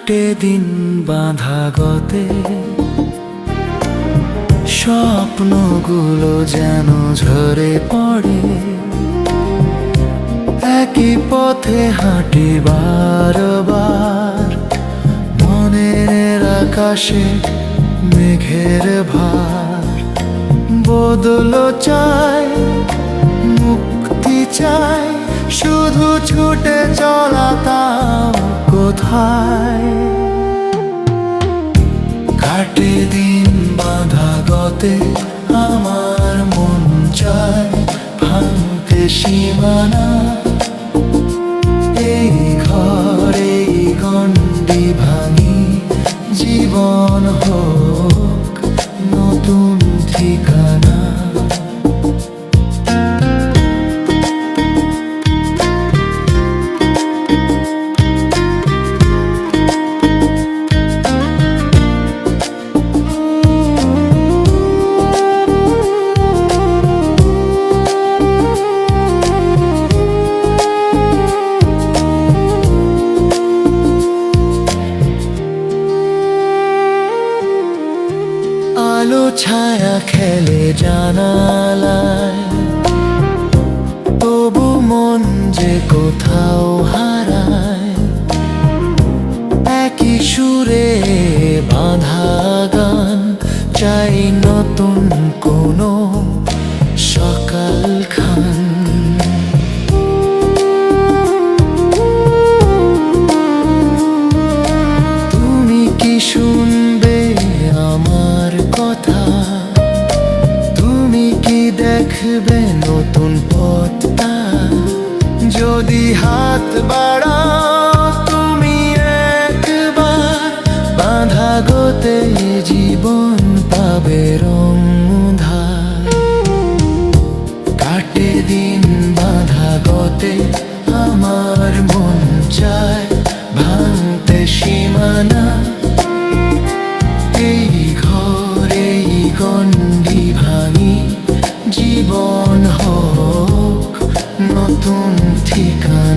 কাটে দিন বাঁধা গতে। স্বপ্নগুলো যেন ঝরে পড়ে। একই পথে হাঁটি বারবার। মনের আকাশে মেঘের ভার। বদল চাই, মুক্তি চাই, শুধু ছুটে চলা তাও কোথায়? বাঁধা আমার মন চায় ভাঙতে সীমানা। এই ঘরে গণ্ডি ভাঙি জীবন হোক আলো ছায়া খেলে জানালায়। তবু মন যে কোথাও হারায়। একই সুরে বাধা গান, চাই নতুন খুঁজবে নতুন পথটা? যদি হাত বাড়াও তুমি একবার, বাধা গোতে জীবন পাবে রং কাটে দিন বাধা গোতে আমার মন চায় ভাঙতে সীমানা। এই ঘরে এই গন্ধ নতুন ঠিকানা?